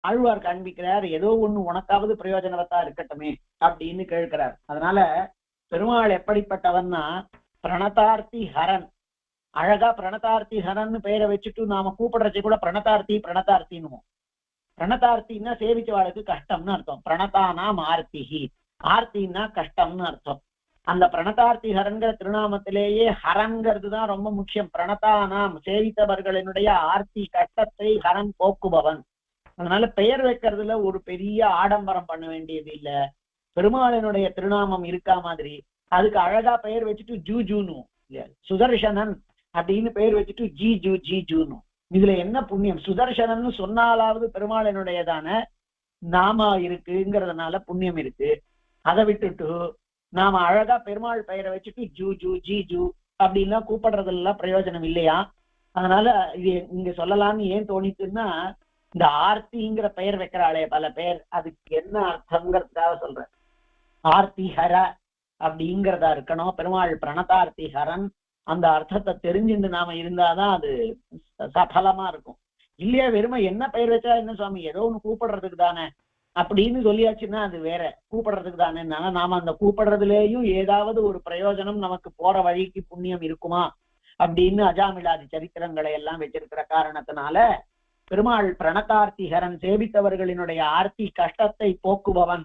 ஆழ்வார் காண்பிக்கிறார் ஏதோ ஒண்ணு உனக்காவது பிரயோஜனவத்தா இருக்கட்டுமே அப்படின்னு கேட்கிறார். அதனால பெருமாள் எப்படிப்பட்டவன்னா பிரணதார்த்தி ஹரன். அழகா பிரணதார்த்தி ஹரன் பெயரை வச்சுட்டு நாம கூப்பிடுறச்சு கூட பிரணதார்த்தி பிரணதார்த்தின்னுவோம். பிரணதார்த்தின்னா சேவிச்சவாளுக்கு கஷ்டம்னு அர்த்தம். பிரணதானாம் ஆர்த்திஹி ஆர்த்தின்னா கஷ்டம்னு அர்த்தம். அந்த பிரணதார்த்தி ஹரன்கிற திருநாமத்திலேயே ஹரன்கிறது தான் ரொம்ப முக்கியம். பிரணதானாம் சேவித்தவர்களினுடைய ஆர்த்தி கஷ்டத்தை ஹரன் போக்குபவன். அதனால பெயர் வைக்கிறதுல ஒரு பெரிய ஆடம்பரம் பண்ண வேண்டியது இல்ல. பெருமாளினுடைய திருநாமம் இருக்கா மாதிரி. அதுக்கு அழகா பெயர் வச்சுட்டு ஜூ ஜூனு சுதர்சனன் அப்படின்னு பெயர் வச்சுட்டு ஜி ஜூ ஜி ஜூனு இதுல என்ன புண்ணியம்? சுதர்சனன்னு சொன்னாலாவது பெருமாளினுடையதான நாமா இருக்குங்கிறதுனால புண்ணியம் இருக்கு. அதை விட்டுட்டு நாம அழகா பெருமாள் பெயரை வச்சுட்டு ஜூ ஜூ ஜி ஜூ அப்படின்லாம் கூப்பிடுறதெல்லாம் பிரயோஜனம் இல்லையா? அதனால இது இங்க சொல்லலாம்னு ஏன் தோணிச்சுன்னா இந்த ஆர்த்திங்கிற பெயர் வைக்கிறாளே பல பேர் அதுக்கு என்ன அர்த்தங்கிறதுக்காக சொல்றேன். ஆர்த்திஹர அப்படிங்கிறதா இருக்கணும். பெருமாள் பிரணதார்த்தி ஹரன் அந்த அர்த்தத்தை தெரிஞ்சுட்டு நாம இருந்தாதான் அது சபலமா இருக்கும். இல்லையா வெறுமை என்ன பெயர் வச்சா என்ன சுவாமி? ஏதோ ஒண்ணு கூப்பிடுறதுக்கு தானே. அப்படின்னு சொல்லியாச்சுன்னா அது வேற. கூப்பிடுறதுக்கு தானே. நாம அந்த கூப்பிடுறதுலேயும் ஏதாவது ஒரு பிரயோஜனம் நமக்கு போற வழிக்கு புண்ணியம் இருக்குமா? அப்படின்னு அஜாமிலாதி சரித்திரங்களை எல்லாம் வச்சிருக்கிற காரணத்தினால பெருமாள் பிரணதார்த்திகரன் சேவித்தவர்களினுடைய ஆர்த்தி கஷ்டத்தை போக்குபவன்.